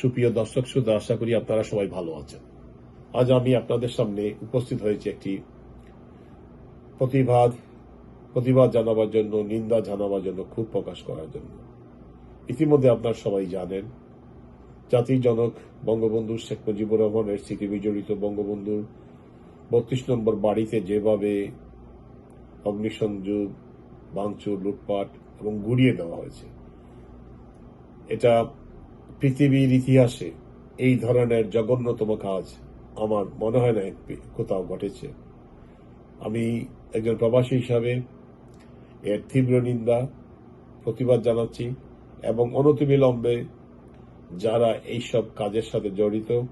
সুপ্রিয় দর্শক, শ্রোতা, আশা করি আপনারা সবাই ভালো আছেন। আজ আমি আপনাদের সামনে উপস্থিত হয়েছি একটি প্রতিবাদ প্রতিবাদ জানাবার জন্য, নিন্দা জানাবার জন্য খুব প্রকাশ করার জন্য। ইতিমধ্যে আপনারা সবাই জানেন, জাতির জনক বঙ্গবন্ধু শেখ মুজিবুর রহমানের স্মৃতি বিজড়িত বঙ্গবন্ধুর বত্রিশ নম্বর বাড়িতে যেভাবে অগ্নিসংযোগ ভাঙচুর, লুটপাট এবং গুড়িয়ে দেওয়া হয়েছে, এটা পৃথিবীর ইতিহাসে এই ধরনের জঘন্যতম কাজ আমার মনে হয় না কোথাও ঘটেছে। আমি একজন প্রবাসী হিসাবে এর তীব্র নিন্দা, প্রতিবাদ জানাচ্ছি এবং অনতিবিলম্বে যারা এইসব কাজের সাথে জড়িত,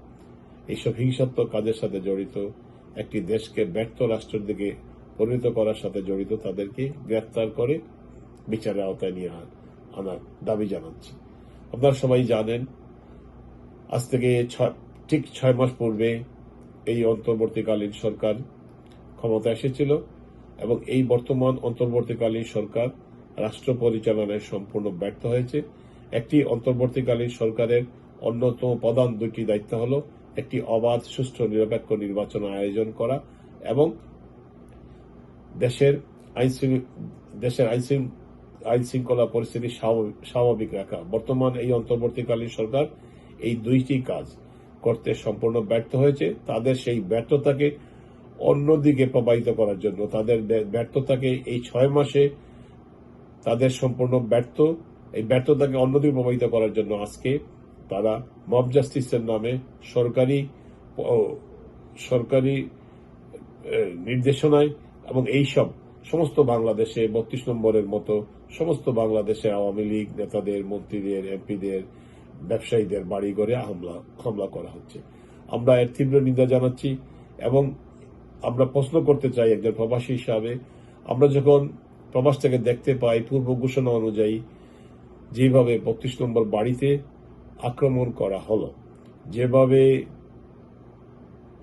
এইসব হিংসাত্মক কাজের সাথে জড়িত, একটি দেশকে ব্যর্থ রাষ্ট্রের দিকে পরিণত করার সাথে জড়িত, তাদেরকে গ্রেফতার করে বিচারের আওতায় নিয়ে আন- আনার দাবি জানাচ্ছি। আপনারা সবাই জানেন, আজ থেকে ঠিক ছয় মাস পূর্বে এই অন্তর্বর্তীকালীন সরকার ক্ষমতা এসেছিল এবং এই বর্তমান অন্তর্বর্তীকালীন সরকার রাষ্ট্র পরিচালনায় সম্পূর্ণ ব্যর্থ হয়েছে। একটি অন্তর্বর্তীকালীন সরকারের অন্যতম প্রধান দুটি দায়িত্ব হল একটি অবাধ, সুষ্ঠু, নিরপেক্ষ নির্বাচন আয়োজন করা এবং দেশের আইন দেশের আইন আইন শৃঙ্খলা পরিস্থিতি স্বাভাবিক- রাখা। বর্তমান এই অন্তর্বর্তীকালীন সরকার এই দুইটি কাজ করতে সম্পূর্ণ ব্যর্থ হয়েছে। তাদের সেই ব্যর্থতাকে অন্যদিকে প্রবাহিত করার জন্য তাদের ব্য- ব্যর্থতাকে এই ছয় মাসে তাদের সম্পূর্ণ ব্যর্থ, এই ব্যর্থতাকে অন্যদিকে প্রবাহিত করার জন্য আজকে তারা মব জাস্টিসের নামে সরকারি সরকারি নির্দেশনায় এবং এইসব সমস্ত বাংলাদেশে বত্রিশ নম্বরের মতো সমস্ত বাংলাদেশে আওয়ামী লীগ নেতাদের, মন্ত্রীদের, এমপিদের, ব্যবসায়ীদের বাড়িঘরে হামলা হামলা করা হচ্ছে। আমরা এর তীব্র নিন্দা জানাচ্ছি এবং আমরা প্রশ্ন করতে চাই একজন প্রবাসী হিসাবে, আমরা যখন প্রবাস থেকে দেখতে পাই পূর্ব ঘোষণা অনুযায়ী যেভাবে বত্রিশ নম্বর বাড়িতে আক্রমণ করা হলো, যেভাবে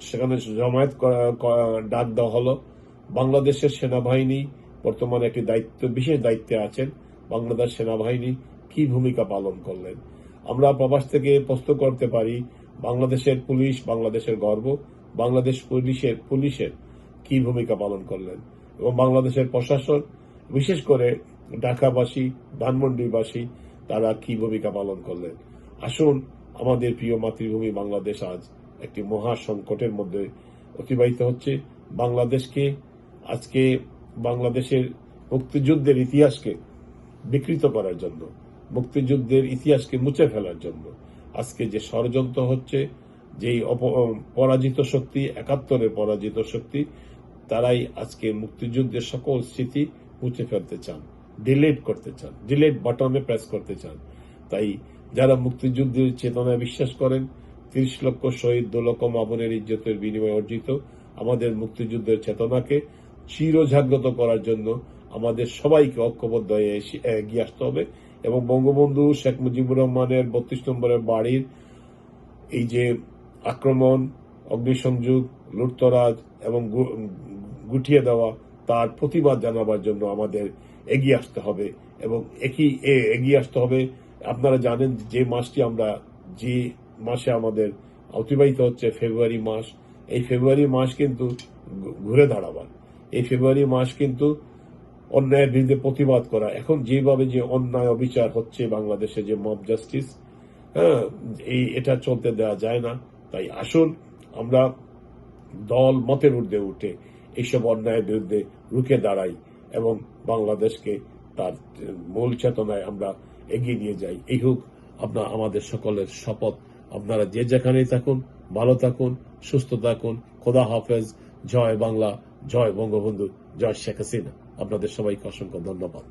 সেখানে জমায়েত ডাক দেওয়া হলো, বাংলাদেশের সেনাবাহিনী বর্তমানে একটি দায়িত্ব, বিশেষ দায়িত্বে আছেন বাংলাদেশ সেনাবাহিনী কি ভূমিকা পালন করলেন। আমরা প্রবাস থেকে প্রশ্ন করতে পারি, বাংলাদেশের পুলিশ বাংলাদেশের গর্ব, বাংলাদেশ পুলিশের পুলিশের কি ভূমিকা পালন করলেন এবং বাংলাদেশের প্রশাসন, বিশেষ করে ঢাকাবাসী, ধানমন্ডিবাসী, তারা কি ভূমিকা পালন করলেন। আসুন, আমাদের প্রিয় মাতৃভূমি বাংলাদেশ আজ একটি মহা সংকটের মধ্যে অতিবাহিত হচ্ছে। বাংলাদেশকে আজকে বাংলাদেশের মুক্তিযুদ্ধের ইতিহাসকে বিকৃত করার জন্য, মুক্তিযুদ্ধের ইতিহাসকে মুছে ফেলার জন্য। আজকে যে ষড়যন্ত্র হচ্ছে, যেই পরাজিত শক্তি, একাত্তরের পরাজিত শক্তি, তারাই আজকে মুক্তিযুদ্ধের সকল স্মৃতি মুছে ফেলতে চান, ডিলেট করতে চান, ডিলেট বাটনে প্রেস করতে চান। তাই যারা মুক্তিযুদ্ধের চেতনায় বিশ্বাস করেন, তিরিশ লক্ষ শহীদ দু লক্ষ মামনের ইজ্জতের বিনিময়ে অর্জিত আমাদের মুক্তিযুদ্ধের চেতনাকে চিরজাগ্রত করার জন্য আমাদের সবাইকে ঐক্যবদ্ধ হয়ে এগিয়ে আসতে হবে। এবং বঙ্গবন্ধু শেখ মুজিবুর রহমানের বত্রিশ নম্বরের বাড়ির এই যে আক্রমণ, অগ্নিসংযোগ, লুটতরাজ এবং গুটিয়ে দেওয়া, তার প্রতিবাদ জানাবার জন্য আমাদের এগিয়ে আসতে হবে। এবং একই এগিয়ে আসতে হবে। আপনারা জানেন যে মাসটি আমরা যে মাসে আমাদের অতিবাহিত হচ্ছে ফেব্রুয়ারি মাস, এই ফেব্রুয়ারি মাস কিন্তু ঘুরে দাঁড়াবার। এই ফেব্রুয়ারি মাস কিন্তু অন্যায়ের বিরুদ্ধে প্রতিবাদ করা। এখন যেভাবে যে অন্যায় অবিচার হচ্ছে বাংলাদেশে যে মব জাস্টিস হ্যাঁ এই এটা চলতে দেওয়া যায় না। তাই আসুন আমরা দল মতের ঊর্ধ্বে উঠে এইসব অন্যায়ের বিরুদ্ধে রুখে দাঁড়াই এবং বাংলাদেশকে তার মূল চেতনায় আমরা এগিয়ে নিয়ে যাই। এই হোক আপনার আমাদের সকলের শপথ। আপনারা যে যেখানেই থাকুন, ভালো থাকুন, সুস্থ থাকুন। খোদা হাফেজ। জয় বাংলা। জয় বঙ্গবন্ধু জয় শেখ হাসিনা। আপনাদের সবাইকে অসংখ্য ধন্যবাদ।